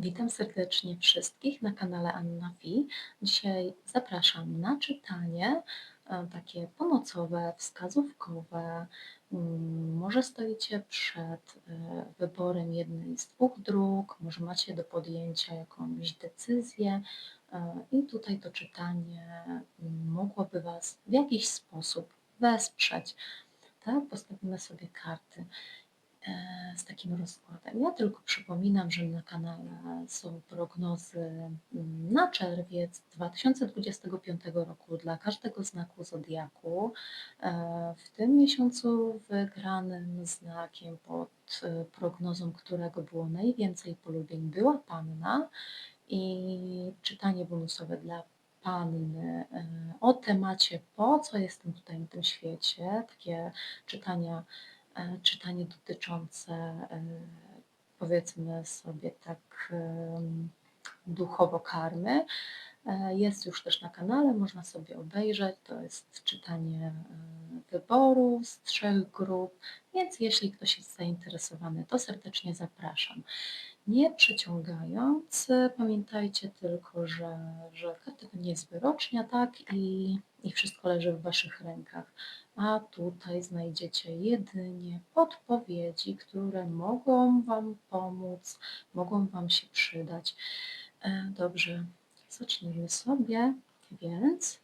Witam serdecznie wszystkich na kanale Anna Fi. Dzisiaj zapraszam na czytanie e, takie pomocowe, wskazówkowe. Mm, Może stoicie przed e, wyborem jednej z dwóch dróg, może macie do podjęcia jakąś decyzję e, i tutaj to czytanie mm, mogłoby Was w jakiś sposób wesprzeć. Tak, postawimy sobie karty z takim rozkładem. Ja tylko przypominam, że na kanale są prognozy mm, na czerwiec 2025 roku dla każdego znaku zodiaku. E, W tym miesiącu wygranym znakiem pod e, prognozą, którego było najwięcej polubień, była Panna i czytanie bonusowe dla Panny e, o temacie po co jestem tutaj na tym świecie, takie czytania E, czytanie dotyczące, e, powiedzmy sobie tak, duchowo karmy. E, jest już też na kanale, można sobie obejrzeć. To jest czytanie wyboru z trzech grup, więc jeśli ktoś jest zainteresowany, to serdecznie zapraszam. Nie przeciągając, pamiętajcie tylko, że, że karta to nie jest wyrocznia, tak? I, I wszystko leży w Waszych rękach. A tutaj znajdziecie jedynie podpowiedzi, które mogą Wam pomóc, mogą Wam się przydać. E, Dobrze, zacznijmy sobie. Więc,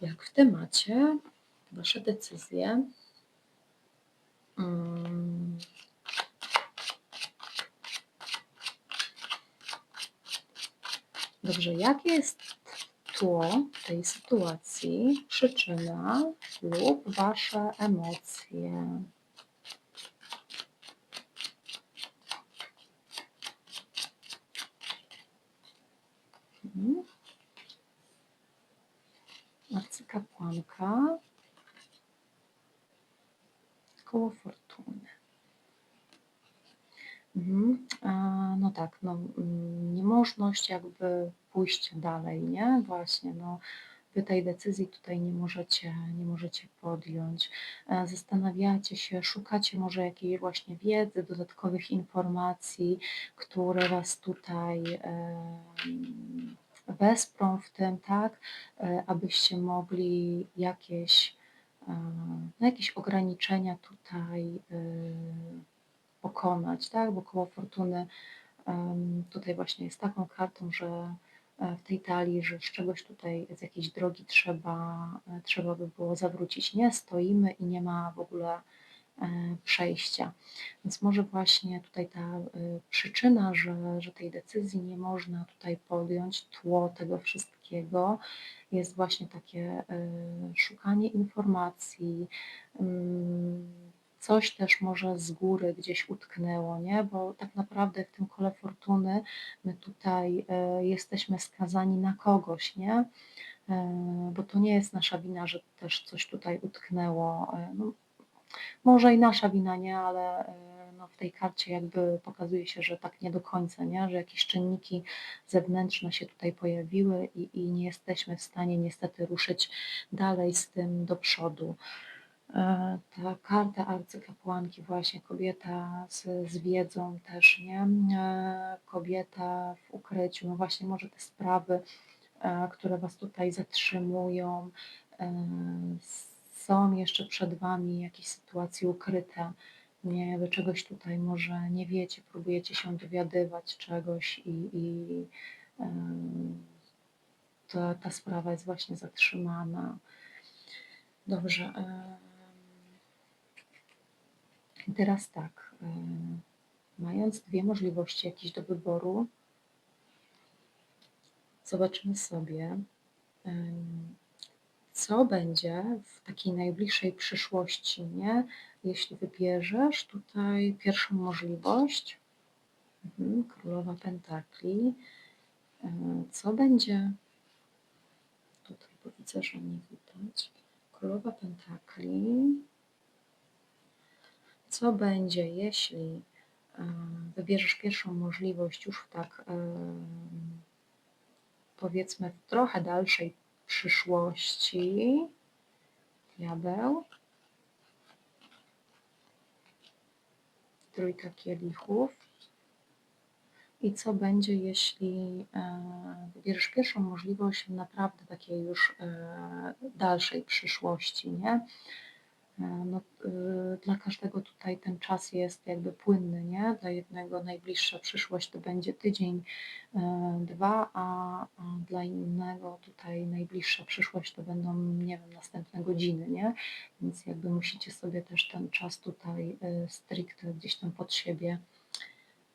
jak w temacie, Wasze decyzje. Mm, Dobrze, jakie jest tło tej sytuacji, przyczyna lub Wasze emocje? Mhm. Arcykapłanka, koło fortuny. Mhm. No tak, no, mm, niemożność jakby pójścia dalej, nie? Właśnie, no, wy tej decyzji tutaj nie możecie, nie możecie podjąć. E, zastanawiacie się, szukacie może jakiejś właśnie wiedzy, dodatkowych informacji, które was tutaj wesprą w tym, tak, e, abyście mogli jakieś, no, jakieś ograniczenia tutaj pokonać, tak? Bo koło fortuny tutaj właśnie jest taką kartą, że e, w tej talii, że z czegoś tutaj, z jakiejś drogi trzeba, e, trzeba by było zawrócić. Nie stoimy i nie ma w ogóle e, przejścia. Więc może właśnie tutaj ta przyczyna, że, że tej decyzji nie można tutaj podjąć, tło tego wszystkiego jest właśnie takie szukanie informacji, mm, coś też może z góry gdzieś utknęło, nie? Bo tak naprawdę w tym kole fortuny my tutaj e, jesteśmy skazani na kogoś, nie? E, bo to nie jest nasza wina, że też coś tutaj utknęło. E, no, może i nasza wina, nie, ale no, w tej karcie jakby pokazuje się, że tak nie do końca, nie? że jakieś czynniki zewnętrzne się tutaj pojawiły i, i nie jesteśmy w stanie niestety ruszyć dalej z tym do przodu. E, ta karta arcykapłanki właśnie, kobieta z, z wiedzą też, nie? E, kobieta w ukryciu, no właśnie może te sprawy, e, które Was tutaj zatrzymują, są jeszcze przed Wami jakieś sytuacje ukryte, nie, Wy czegoś tutaj może nie wiecie, próbujecie się dowiadywać czegoś i, i ta, ta sprawa jest właśnie zatrzymana. Dobrze. Teraz tak, mając dwie możliwości jakieś do wyboru, zobaczymy sobie, co będzie w takiej najbliższej przyszłości, nie? Jeśli wybierzesz tutaj pierwszą możliwość, mhm, Królowa Pentakli, e, co będzie, tutaj bo widzę, że nie widać, Królowa Pentakli, co będzie, jeśli wybierzesz pierwszą możliwość już w tak powiedzmy w trochę dalszej przyszłości. Diabeł. Trójka kielichów. i co będzie, jeśli e, wybierzesz pierwszą możliwość naprawdę takiej już e, dalszej przyszłości, nie? E, no, y, dla każdego tutaj ten czas jest jakby płynny, nie? Dla jednego najbliższa przyszłość to będzie tydzień, e, dwa, a, dla innego tutaj najbliższa przyszłość to będą, nie wiem, następne godziny, nie? Więc jakby musicie sobie też ten czas tutaj y, stricte gdzieś tam pod siebie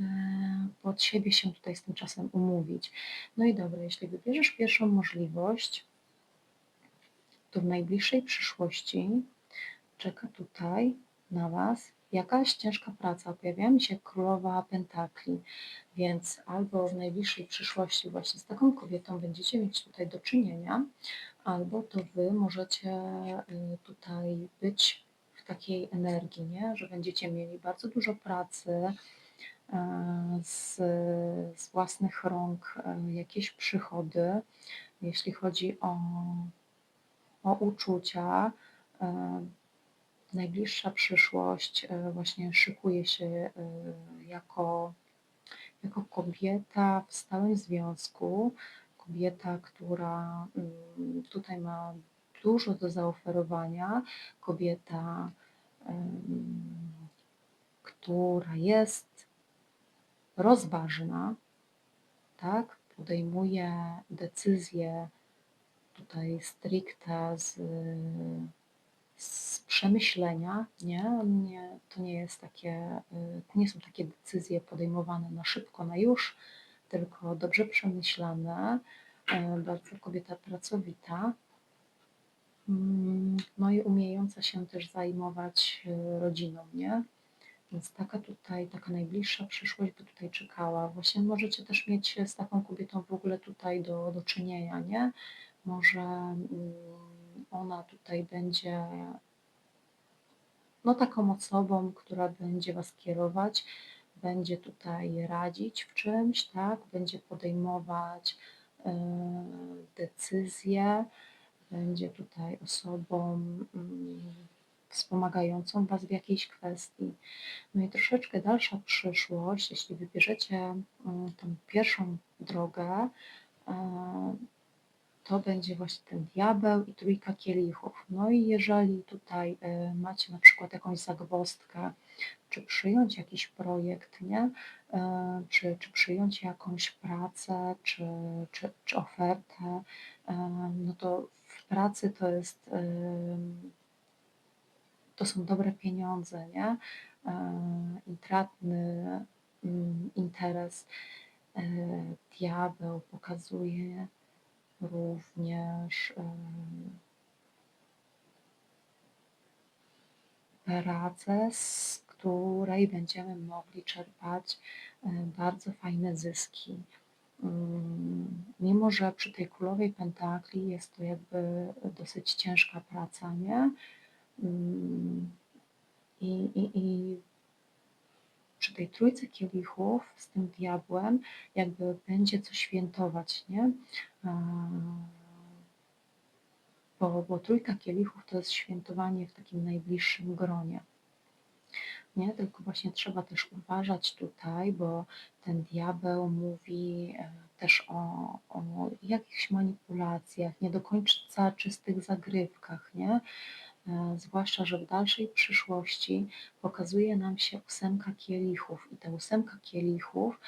e, pod siebie się tutaj z tym czasem umówić. No i dobra, jeśli wybierzesz pierwszą możliwość, to w najbliższej przyszłości czeka tutaj na Was jakaś ciężka praca. Pojawia mi się królowa pentakli, więc albo w najbliższej przyszłości właśnie z taką kobietą będziecie mieć tutaj do czynienia, albo to Wy możecie y, tutaj być w takiej energii, nie? że będziecie mieli bardzo dużo pracy, y, z, z własnych rąk y, jakieś przychody, jeśli chodzi o, o uczucia, najbliższa przyszłość e, właśnie szykuje się e, jako, jako kobieta w stałym związku, kobieta, która mm, tutaj ma dużo do zaoferowania, kobieta, która jest rozważna, tak, podejmuje decyzje tutaj stricte z z przemyślenia, nie? nie? To nie jest takie, y, nie są takie decyzje podejmowane na szybko, na już, tylko dobrze przemyślane, y, bardzo kobieta pracowita, mm, no i umiejąca się też zajmować y, rodziną, nie? Więc taka tutaj, taka najbliższa przyszłość by tutaj czekała. Właśnie możecie też mieć z taką kobietą w ogóle tutaj do, do czynienia, nie? Może mm, ona tutaj będzie no, taką osobą, która będzie Was kierować, będzie tutaj radzić w czymś, tak? będzie podejmować y, decyzje, będzie tutaj osobą y, wspomagającą Was w jakiejś kwestii. No i troszeczkę dalsza przyszłość, jeśli wybierzecie y, tą pierwszą drogę, to będzie właśnie ten diabeł i trójka kielichów. No i jeżeli tutaj e, macie na przykład jakąś zagwozdkę, czy przyjąć jakiś projekt, nie? E, czy, czy przyjąć jakąś pracę, czy, czy, czy ofertę, e, no to w pracy to jest to są dobre pieniądze, nie? Intratny mm, interes. Diabeł pokazuje również pracę, z której będziemy mogli czerpać bardzo fajne zyski. Mimo, że przy tej królowej pentakli jest to jakby dosyć ciężka praca, nie? I, i, i przy tej trójce kielichów z tym diabłem jakby będzie co świętować, nie? Bo, bo trójka kielichów to jest świętowanie w takim najbliższym gronie. Nie? Tylko właśnie trzeba też uważać tutaj, bo ten diabeł mówi e, też o, o jakichś manipulacjach, nie do końca czystych zagrywkach, nie? E, zwłaszcza, że w dalszej przyszłości pokazuje nam się ósemka kielichów i ta ósemka kielichów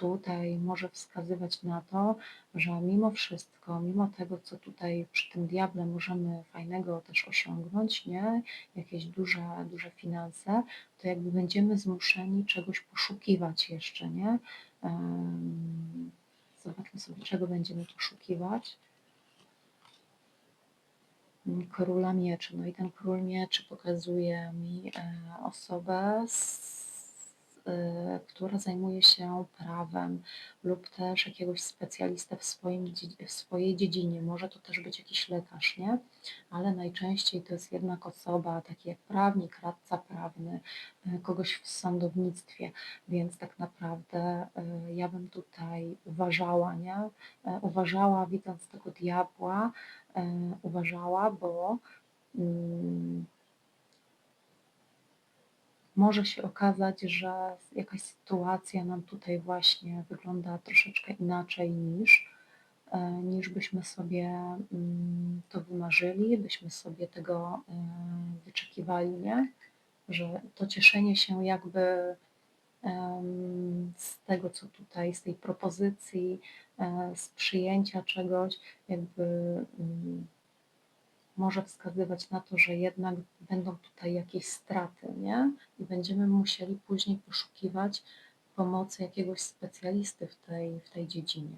tutaj może wskazywać na to, że mimo wszystko, mimo tego, co tutaj przy tym diable możemy fajnego też osiągnąć, nie, jakieś duże, duże finanse, to jakby będziemy zmuszeni czegoś poszukiwać jeszcze, nie. Zobaczmy sobie, czego będziemy poszukiwać króla mieczy. No i ten król mieczy pokazuje mi e, osobę Y, która zajmuje się prawem lub też jakiegoś specjalistę w, swoim, w swojej dziedzinie. Może to też być jakiś lekarz, nie? Ale najczęściej to jest jednak osoba, taki jak prawnik, radca prawny, y, kogoś w sądownictwie, więc tak naprawdę ja bym tutaj uważała, nie? Uważała, widząc tego diabła, uważała, bo mm, może się okazać, że jakaś sytuacja nam tutaj właśnie wygląda troszeczkę inaczej niż, e, niż byśmy sobie mm, to wymarzyli, byśmy sobie tego e, wyczekiwali, nie? Że to cieszenie się jakby z tego, co tutaj, z tej propozycji, e, z przyjęcia czegoś, jakby mm, może wskazywać na to, że jednak będą tutaj jakieś straty, nie? I będziemy musieli później poszukiwać pomocy jakiegoś specjalisty w tej, w tej dziedzinie.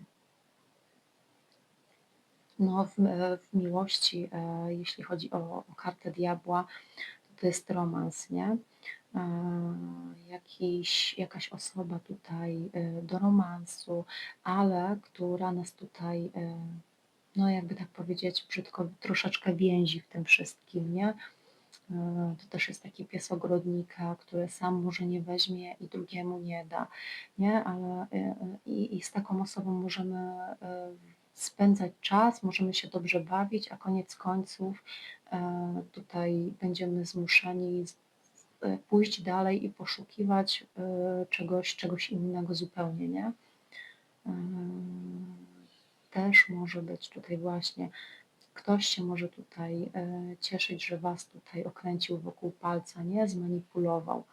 No, w, w miłości, e, jeśli chodzi o, o kartę diabła, to, to jest romans, nie? E, jakiś, jakaś osoba tutaj e, do romansu, ale która nas tutaj no jakby tak powiedzieć brzydko, troszeczkę więzi w tym wszystkim, nie? E, to też jest taki pies ogrodnika, który sam może nie weźmie i drugiemu nie da, nie? Ale e, e, i, i z taką osobą możemy spędzać czas, możemy się dobrze bawić, a koniec końców tutaj będziemy zmuszeni pójść dalej i poszukiwać czegoś, czegoś innego zupełnie, nie? też może być tutaj właśnie, ktoś się może tutaj e, cieszyć, że Was tutaj okręcił wokół palca, nie zmanipulował.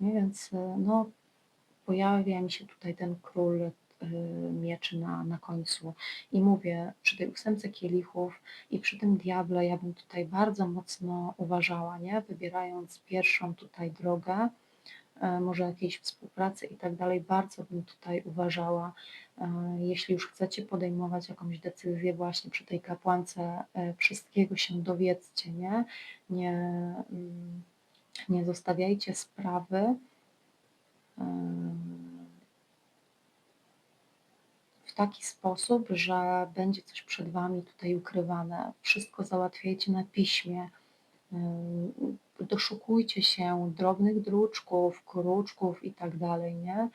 Nie? Więc e, no, pojawia mi się tutaj ten król e, mieczy na, na końcu. I mówię, przy tej ósemce kielichów i przy tym diable ja bym tutaj bardzo mocno uważała, nie? Wybierając pierwszą tutaj drogę, E, może jakiejś współpracy i tak dalej, bardzo bym tutaj uważała, e, jeśli już chcecie podejmować jakąś decyzję właśnie przy tej kapłance, e, wszystkiego się dowiedzcie, nie? Nie, mm, nie zostawiajcie sprawy w taki sposób, że będzie coś przed Wami tutaj ukrywane. Wszystko załatwiajcie na piśmie doszukujcie się drobnych druczków, kruczków i tak dalej, nie?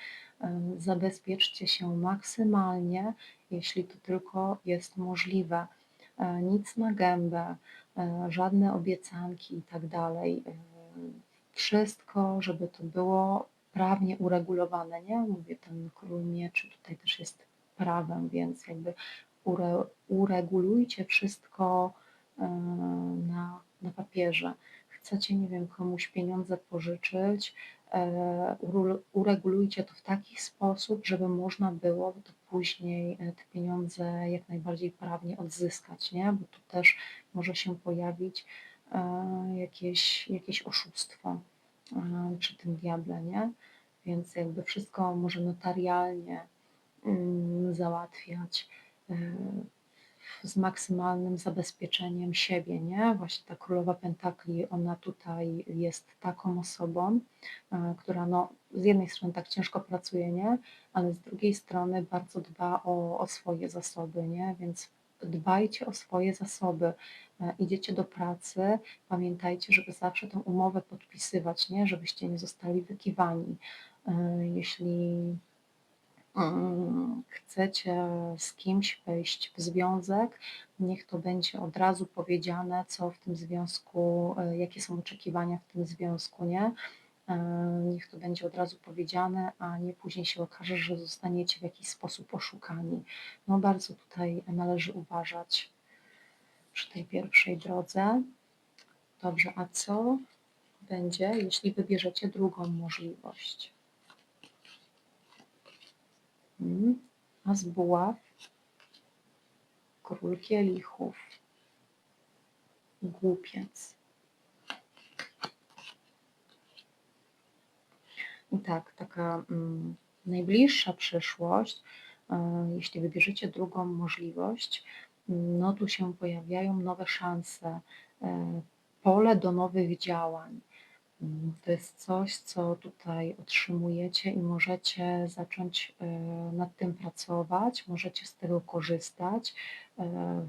Zabezpieczcie się maksymalnie, jeśli to tylko jest możliwe. E, nic na gębę, e, żadne obiecanki i tak dalej. Wszystko, żeby to było prawnie uregulowane, nie? Mówię, ten król mieczy tutaj też jest prawem, więc jakby ure, uregulujcie wszystko na, na papierze chcecie, nie wiem, komuś pieniądze pożyczyć, e, uregulujcie to w taki sposób, żeby można było to później e, te pieniądze jak najbardziej prawnie odzyskać, nie? Bo tu też może się pojawić e, jakieś, jakieś oszustwo przy tym diable, nie? Więc jakby wszystko może notarialnie załatwiać z maksymalnym zabezpieczeniem siebie, nie? Właśnie ta królowa pentakli, ona tutaj jest taką osobą, e, która no, z jednej strony tak ciężko pracuje, nie? Ale z drugiej strony bardzo dba o, o swoje zasoby, nie? Więc dbajcie o swoje zasoby, e, idziecie do pracy, pamiętajcie, żeby zawsze tę umowę podpisywać, nie? Żebyście nie zostali wykiwani. E, jeśli chcecie z kimś wejść w związek, niech to będzie od razu powiedziane, co w tym związku, e, jakie są oczekiwania w tym związku, nie? E, niech to będzie od razu powiedziane, a nie później się okaże, że zostaniecie w jakiś sposób oszukani. No bardzo tutaj należy uważać przy tej pierwszej drodze. Dobrze, a co będzie, jeśli wybierzecie drugą możliwość? A z buław król kielichów, głupiec. I tak, taka mm, najbliższa przyszłość, e, jeśli wybierzecie drugą możliwość, no tu się pojawiają nowe szanse, e, pole do nowych działań. To jest coś, co tutaj otrzymujecie i możecie zacząć e, nad tym pracować, możecie z tego korzystać. E,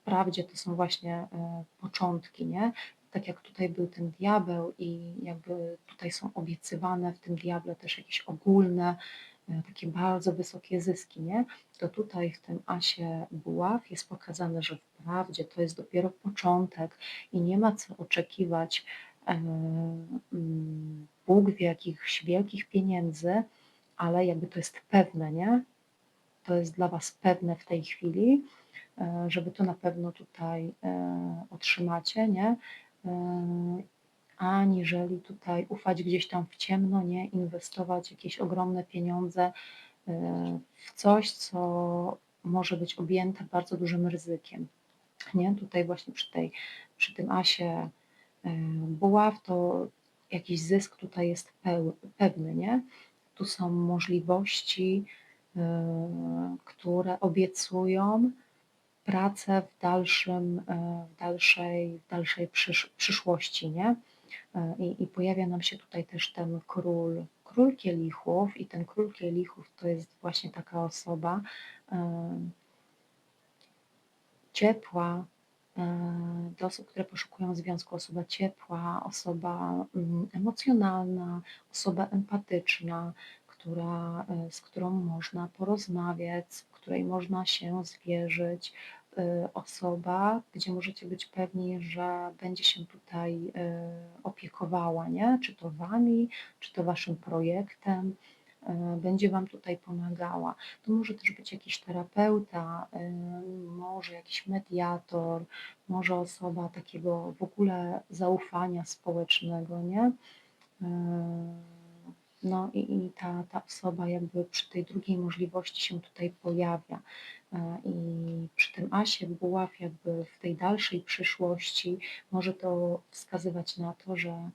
wprawdzie to są właśnie e, początki, nie? Tak jak tutaj był ten diabeł i jakby tutaj są obiecywane w tym diable też jakieś ogólne, takie bardzo wysokie zyski, nie? To tutaj w tym asie buław jest pokazane, że wprawdzie to jest dopiero początek i nie ma co oczekiwać, Bóg wie jakichś wielkich pieniędzy, ale jakby to jest pewne, nie? To jest dla Was pewne w tej chwili, e, że Wy to na pewno tutaj e, otrzymacie, nie? E, aniżeli tutaj ufać gdzieś tam w ciemno, nie? Inwestować jakieś ogromne pieniądze w coś, co może być objęte bardzo dużym ryzykiem. Nie? Tutaj właśnie przy, tej, przy tym asie buław to jakiś zysk tutaj jest pewny, nie? Tu są możliwości, które obiecują pracę w, dalszym, w dalszej, w dalszej przysz, przyszłości, nie? I, I pojawia nam się tutaj też ten król, król kielichów i ten król kielichów to jest właśnie taka osoba ciepła, do osób, które poszukują związku, osoba ciepła, osoba mm, emocjonalna, osoba empatyczna, która, e, z którą można porozmawiać, której można się zwierzyć, e, osoba, gdzie możecie być pewni, że będzie się tutaj e, opiekowała, nie? czy to wami, czy to waszym projektem, będzie Wam tutaj pomagała. To może też być jakiś terapeuta, może jakiś mediator, może osoba takiego w ogóle zaufania społecznego, nie? No i, i ta, ta osoba jakby przy tej drugiej możliwości się tutaj pojawia. E, I przy tym asie buław jakby w tej dalszej przyszłości może to wskazywać na to, że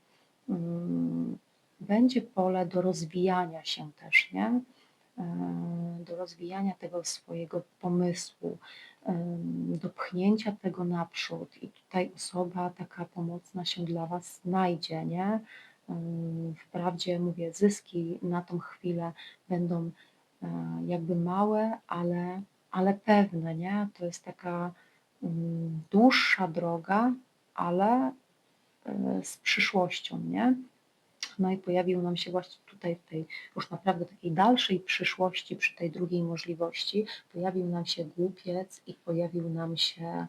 mm, będzie pole do rozwijania się też, nie? E, do rozwijania tego swojego pomysłu, do pchnięcia tego naprzód i tutaj osoba taka pomocna się dla Was znajdzie, nie? Wprawdzie mówię, zyski na tą chwilę będą e, jakby małe, ale, ale pewne, nie? To jest taka mm, dłuższa droga, ale e, z przyszłością, nie? No i pojawił nam się właśnie tutaj w tej już naprawdę takiej dalszej przyszłości, przy tej drugiej możliwości, pojawił nam się głupiec i pojawił nam się e,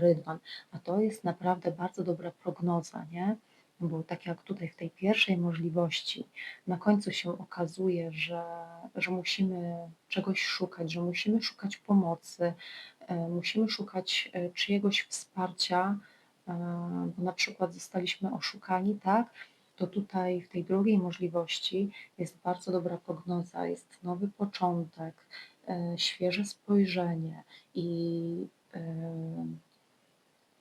rydwan. A to jest naprawdę bardzo dobra prognoza, nie? bo tak jak tutaj w tej pierwszej możliwości, na końcu się okazuje, że, że musimy czegoś szukać, że musimy szukać pomocy, e, musimy szukać e, czyjegoś wsparcia, bo na przykład zostaliśmy oszukani, tak? To tutaj w tej drugiej możliwości jest bardzo dobra prognoza, jest nowy początek, świeże spojrzenie i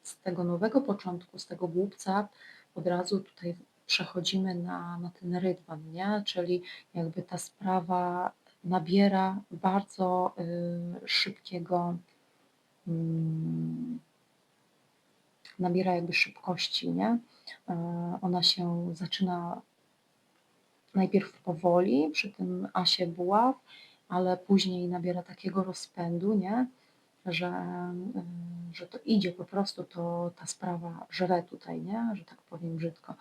z tego nowego początku, z tego głupca od razu tutaj przechodzimy na, na ten rydwan, nie? czyli jakby ta sprawa nabiera bardzo y, szybkiego, y, nabiera jakby szybkości, nie? Y, ona się zaczyna najpierw powoli przy tym asie buław, ale później nabiera takiego rozpędu, nie? że, że to idzie po prostu, to ta sprawa żre tutaj, nie? że tak powiem brzydko.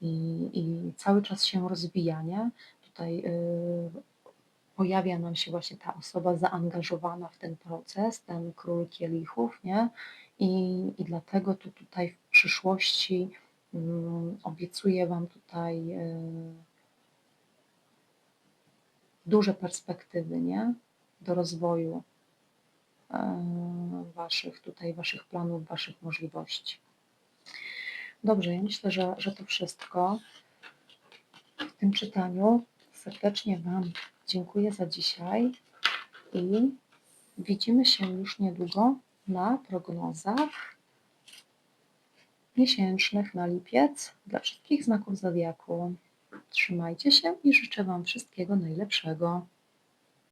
I, i cały czas się rozwija, nie? Tutaj y, pojawia nam się właśnie ta osoba zaangażowana w ten proces, ten król kielichów, nie? I, i dlatego tu tutaj w przyszłości obiecuję Wam tutaj y, duże perspektywy, nie? Do rozwoju waszych tutaj, Waszych planów, Waszych możliwości. Dobrze, ja myślę, że, że to wszystko w tym czytaniu. Serdecznie Wam dziękuję za dzisiaj i widzimy się już niedługo na prognozach miesięcznych na lipiec dla wszystkich znaków zodiaku. Trzymajcie się i życzę Wam wszystkiego najlepszego.